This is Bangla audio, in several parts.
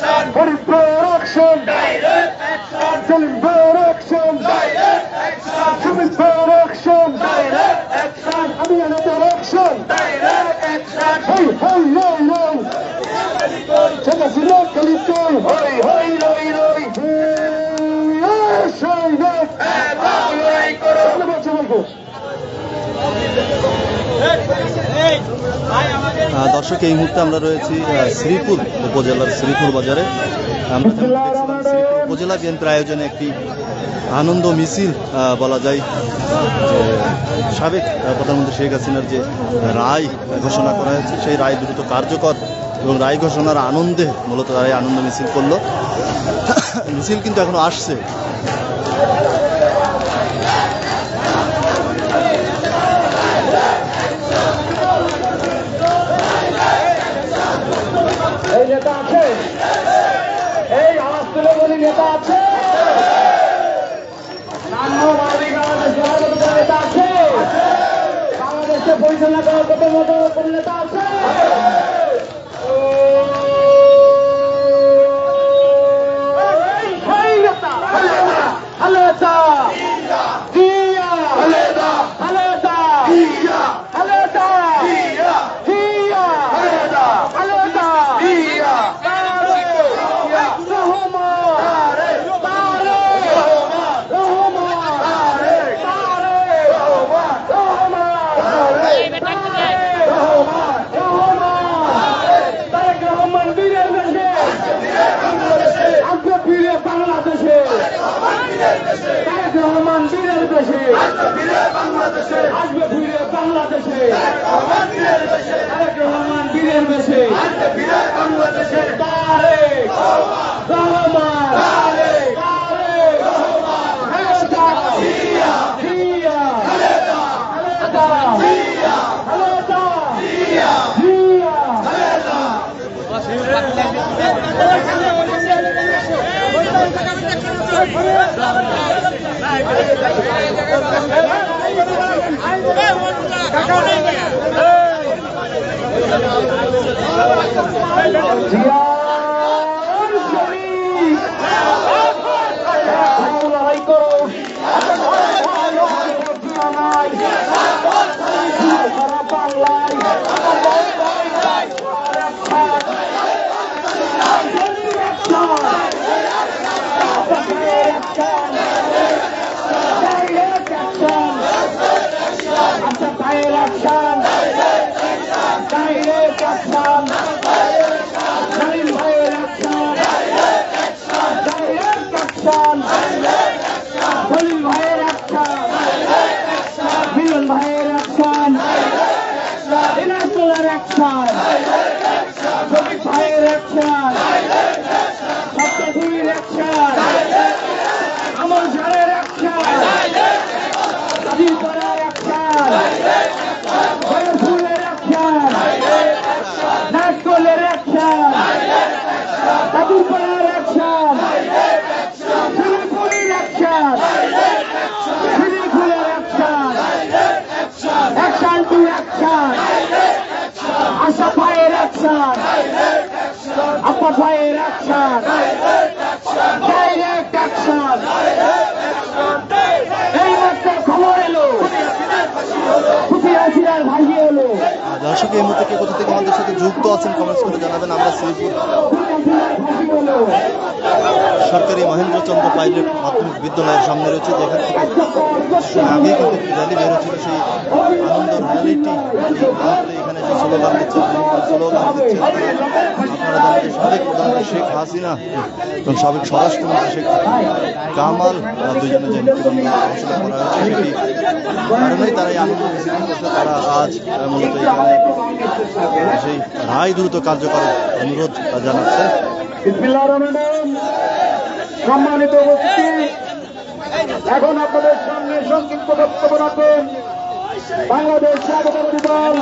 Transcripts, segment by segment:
ফাঁসি হলো এই আহ, দর্শক, এই মুহূর্তে আমরা রয়েছি শ্রীপুর উপজেলার শ্রীপুর বাজারে। আমরা শ্রীপুর উপজেলা বিএনপির আয়োজনে একটি আনন্দ মিছিল বলা যায়, যে সাবেক প্রধানমন্ত্রী শেখ হাসিনার যে রায় ঘোষণা করা হয়েছে, সেই রায় দ্রুত কার্যকর এবং রায় ঘোষণার আনন্দে মূলত তারা এই আনন্দ মিছিল করল। মিছিল কিন্তু এখনও আসছে এই নেতা আছে এই আওয়াজ তুলে বলি নেতা আছে নান্য মানবিক বাংলাদেশ গড়ার মতো কোনো নেতা আছে বাংলাদেশকে পরিচালনা করার মতো মতো কোনো নেতা আছে এই সেই নেতা। খালেদা। জিয়া। খালেদা। খালেদা। জিয়া। খালেদা। তারেক রহমান। তারেক রহমান। তারেক রহমান। তারেক রহমান বীরের দেশে আসবে ফিরে বাংলাদেশে তারেক রহমান বীরের দেশে আসবে ফিরে বাংলাদেশে তারেক রহমান বীরের দেশে তারেক রহমান তারেক রহমান খালেদা জিয়া জিয়া খালেদা জিয়া খালেদা জিয়া জিয়া জিয়ার শরীফ ভাইয়ের অ্যাকশন ডাইরেক্ট অ্যাকশন এই খবর এলো। দর্শক, এই মুহূর্তে কোথা থেকে আমাদের সাথে যুক্ত আছেন কমেন্টস করে জানাবেন। আমরা শ্রীপুর সরকারি মহেন্দ্রচন্দ্র পাইলট মাধ্যমিক বিদ্যালয়ের সামনে রয়েছে, যেখান থেকে আগে কিন্তু র্যালি বের হচ্ছিল সেই আনন্দ র্যালিটি স্লোগান দিচ্ছে স্লোগান দিচ্ছে আপনারা শেখ হাসিনা এবং সাবেক স্বরাষ্ট্রমন্ত্রী শেখ দুজনে যে মৃত্যুদণ্ড করা হয়েছে সেটি কারণেই তারা আনন্দ তারা আজ মূলত সেই রায় দ্রুত কার্যকরের অনুরোধ জানাচ্ছে। সম্মানিত এখন আপনাদের সামনে সংক্ষিপ্ত বক্তব্য রাখবেন বাংলাদেশ স্বাগতবাদী দল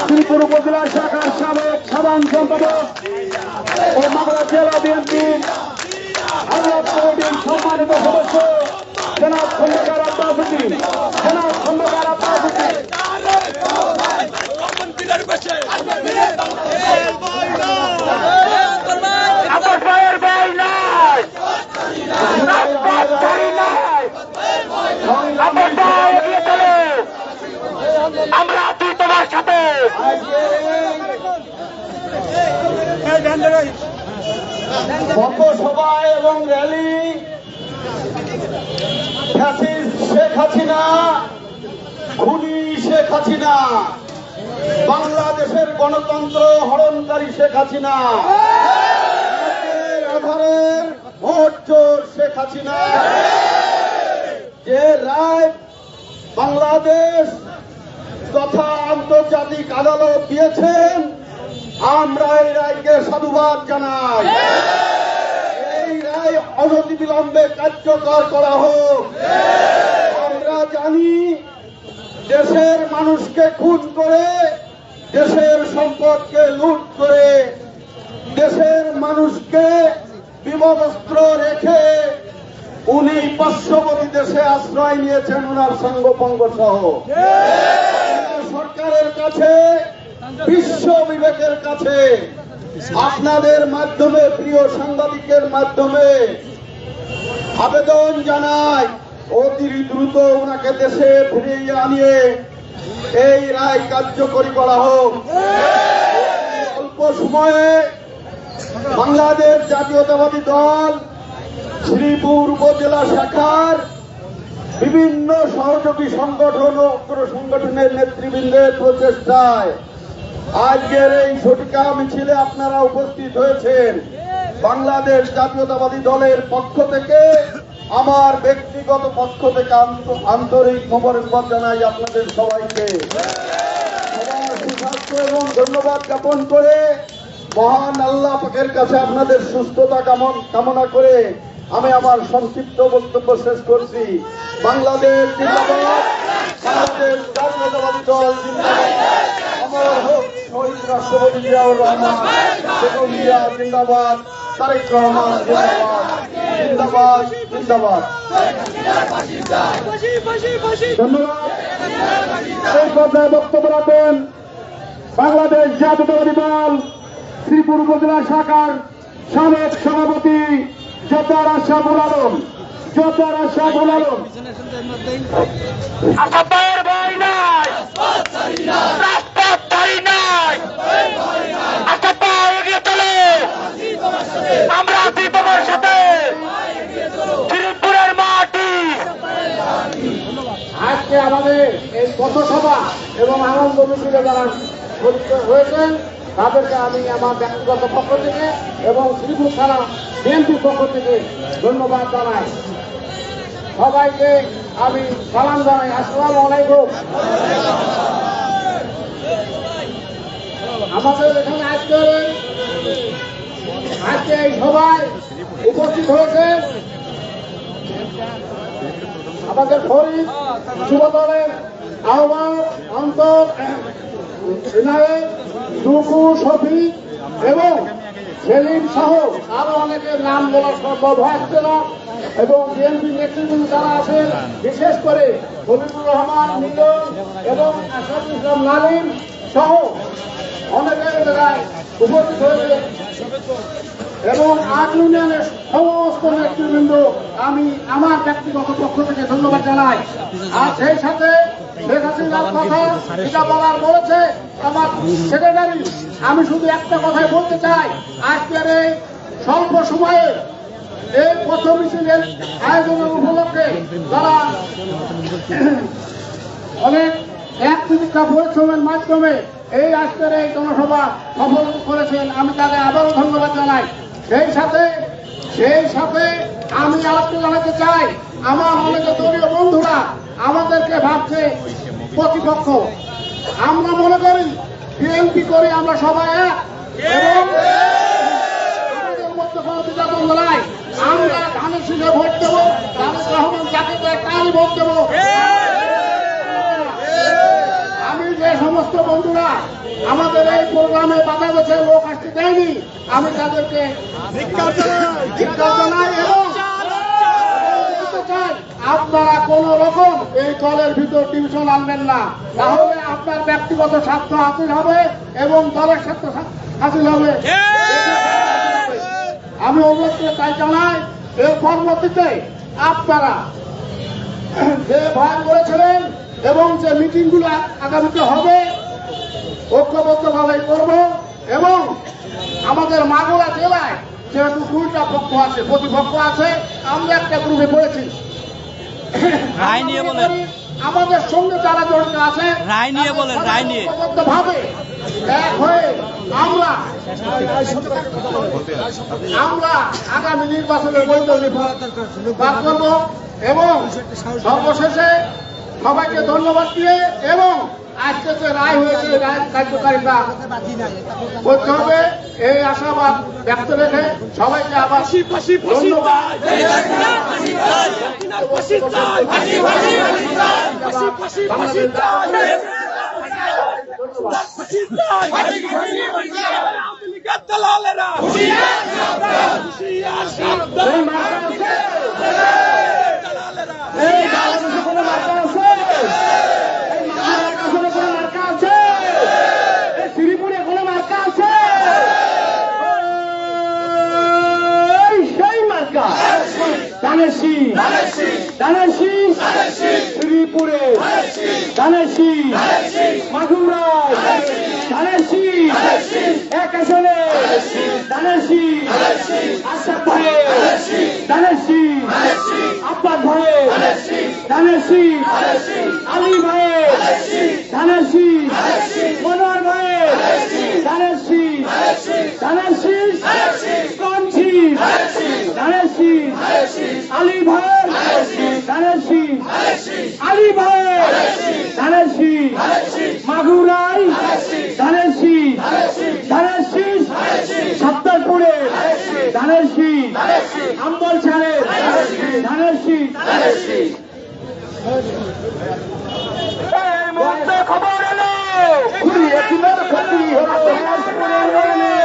শ্রীপুর উপজেলা শাখার সাবেক সাধারণ সম্পাদক ও মামলা জেলা বিএনপির সম্মানিত সদস্য জনাব খন্দকার আব্বাস উদ্দিন। জনাব খন্দকার আব্বাস উদ্দিন। আব্বাস ভাইয়ের ভাই নাই আব্বাস ভাই নাই আব্বাস ভাই এগিয়ে চলো আমরা আছি তোমার সাথে। এবং র্যালি। শেখ হাসিনা, খুনি শেখ হাসিনা, বাংলাদেশের গণতন্ত্র হরণকারী শেখ হাসিনা আধারের ভোট চোর শেখ হাসিনা। যে রায় বাংলাদেশ তথা আন্তর্জাতিক আদালত দিয়েছেন, আমরা এই রায়কে সাধুবাদ জানাই। এই রায় অনতিবিলম্বে কার্যকর করা হোক। আমরা জানি দেশের মানুষকে খুন করে, দেশের সম্পদকে লুট করে, দেশের মানুষকে বিপদস্ত্র রেখে উনি পার্শ্ববর্তী দেশে আশ্রয় নিয়েছেন ওনার সঙ্গপঙ্গ সহ। সরকারের কাছে, বিশ্ব বিবেকের কাছে, আপনাদের মাধ্যমে, প্রিয় সাংবাদিকের মাধ্যমে আবেদন জানাই, অতি দ্রুত ওনাকে দেশে ফিরিয়ে আনিয়ে এই রায় কার্যকরী করা হোক। অল্প সময়ে বাংলাদেশ জাতীয়তাবাদী দল, শ্রীপুর উপজেলা শাখার বিভিন্ন সহযোগী সংগঠন ও অগ্র সংগঠনের নেতৃবৃন্দের প্রচেষ্টায় আজকের এই ছটিকা মিছিলে আপনারা উপস্থিত হয়েছেন। বাংলাদেশ জাতীয়তাবাদী দলের পক্ষ থেকে, আমার ব্যক্তিগত পক্ষ থেকে আন্ত- আন্তরিক মোবারকবাদ জানাই আপনাদের সবাইকে। এবং ধন্যবাদ জ্ঞাপন করে মহান আল্লাহ পাকের কাছে আপনাদের সুস্থতা কামনা করে আমি আমার সংক্ষিপ্ত বক্তব্য শেষ করছি। বাংলাদেশ হোক রহমান তারেক রহমান বক্তব্য রাখবেন বাংলাদেশ জাতীয়তাবাদী দল শ্রীপুর উপজেলা শাখার সাবেক সভাপতি জব্বার আশরাফুল আলম জব্বার আশরাফুল আলম আসাদের ভাই নাই ভাই এগিয়ে চলে। আমরা আছি তোমার সাথে শ্রীপুরের মাটি। আজকে আমাদের এই পথসভা এবং আনন্দ মিছিলে যারা হয়েছেন তাদেরকে আমি আমার ব্যক্তিগত পক্ষ থেকে এবং শ্রীপুর থানা বিএনপির পক্ষ থেকে ধন্যবাদ জানাই। সবাইকে আমি সালাম জানাই। আসসালামু আলাইকুম। আমাদের এখানে আজকে আজকে এই সবাই উপস্থিত হয়েছে আমাদের ফরিদ যুব দলের আহ্বায়ক অন্তর এনায়েত টুকু এবং সেলিম সহ অনেকের নাম বলা সম্ভব হচ্ছে না। এবং বিএনপি নেতৃবৃন্দ যারা আছেন, বিশেষ করে হবিবুর রহমান, মিলন এবং আসাদুল ইসলাম নালিম সহ অনেকের জায়গায় উপস্থিত হয়েছে। এবং আট ইউনিয়নের সমস্ত নেতৃবৃন্দ, আমি আমার ব্যক্তিগত পক্ষ থেকে ধন্যবাদ জানাই। আর সেই সাথে কথা আমি শুধু একটা কথাই বলতে চাই। আজকের এই স্বল্প সময়ে এই পথ মিছিলের আয়োজনের উপলক্ষে যারা অনেক এক চিকিৎসা পরিশ্রমের মাধ্যমে এই আজকের এই জনসভা সফল করেছেন, আমি তাদের আবারও ধন্যবাদ জানাই। সেই সাথে সেই সাথে আমি আরেকটু জানাতে চাই আমার অনেকে দলীয় বন্ধুরা আমাদেরকে ভাবছে প্রতিপক্ষ আমরা মনে করি বিএনপি করি আমরা সবাই এক। এবং আমরা ধানের শীষে ভোট দেবো তারেক রহমান যাকে তারই ভোট দেবো। আমি যে সমস্ত বন্ধুরা আমাদের এই প্রোগ্রামে বাধা দিচ্ছে লোক আসতে দেয়নি আমি তাদেরকে জানাই এবং আপনারা কোন রকম এই দলের ভিতর টিউশন আনবেন না। তাহলে আপনার ব্যক্তিগত স্বার্থ হাসিল হবে এবং দলের স্বার্থ হাসিল হবে। আমি করে তাই জানাই এর পরবর্তীতে আপনারা যে ভয় করেছিলেন এবং যে মিটিংগুলো আগামীতে হবে ঐক্যবদ্ধভাবে করব এবং আমাদের মাগুরা জেলায় যেহেতু দুইটা পক্ষ আছে প্রতিপক্ষ আছে আমরা একটা গ্রুপে পড়েছি রায় নিয়ে বলেন। আমাদের সঙ্গে যারা জড়িত আছে রায় নিয়ে বলেন, রায় নিয়ে। ভাবে এক হয়ে আমরা আমরা আগামী নির্বাচনের বৈতরণী পার করব এবং সর্বশেষে সবাইকে ধন্যবাদ দিয়ে এবং আজকে তো রায় হয়েছে রায় কার্যকারিতা করতে হবে এই আশাবাদ ব্যক্ত রেখে সবাইকে আবার ধন্যবাদ এই মার্কা আছে? এই বাংলাদেশে কোনো মার্কা আছে? এই মাগুরার কাছে কোনো মার্কা আছে? এই শ্রীপুরে কোনো মার্কা আছে? এই সেই মার্কা। ধানের শীষ। শ্রীপুরে ধানের শীষ। মাগুরায় ধানের শীষ। এক আসনে। আশরাফ ভাইয়ের ধানের শীষ। আব্বাস ভাইয়ের ধানের আলী ভাইয়ের ধানের শীষ। মনোয়ার ভাইয়ের ধানের শীষ। আলী ভাইয়ের ধানের শীষ। আলী মাগুরাই। ধানের শীষ। সত্তরপুরে ধানের আম্বল ছাড়ের ধানের শীষ। খবর এলো ঘুরিয়ে দিনের ক্ষতি হলো দিনাজপুরের রেলে।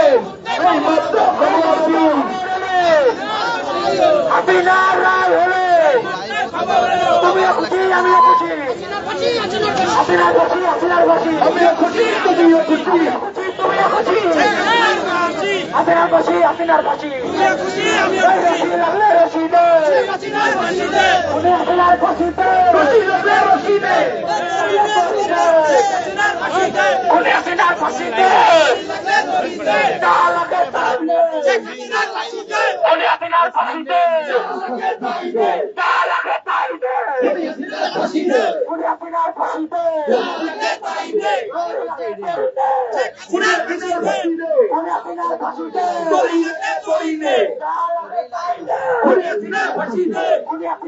এই মাত্র খবর দিন হাসিনার রায় হলো তুমিও খুশি আমিও খুশি হাসিনার খুশি খুশি আমিও খুশি খুশি তুমিও খুশি হাসিনার খুশি খুশি লাগলে রশি দে হাসিনার তা লাগে তাই নে। উনি হাসিনার খুশিতে তা লাগে তাই নে। উনি হাসিনার খুশিতে উনি হাসিনার খুশিতে তা লাগে তাই নে। উনি হাসিনার খুশিতে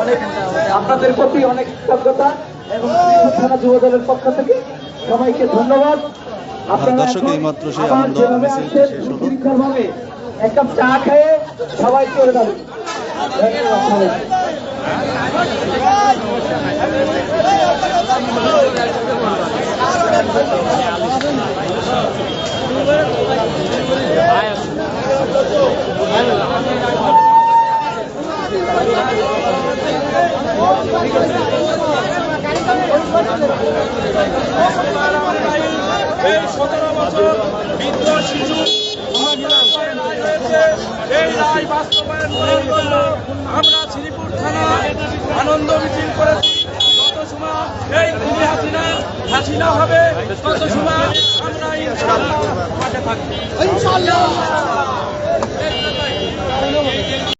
অনেক আপনাদের প্রতি অনেক কৃতজ্ঞতা এবং যুব দলের পক্ষ থেকে সবাইকে ধন্যবাদ। দর্শক, এখন এইমাত্র সেই আনন্দ যেভাবে মিছিল শেষ হলো। এক কাপ চা খেয়ে সবাই চলে যাবেন ধন্যবাদ সবাইকে। এই সতেরো আঠারো বছর বৃদ্ধ শিশু এই রায় বাস্তবায়ন করার জন্য আমরা শ্রীপুর থানা আনন্দ মিছিল করেছি যত সময় এই খুনি হাসিনা হাসিনা হবে তত সময়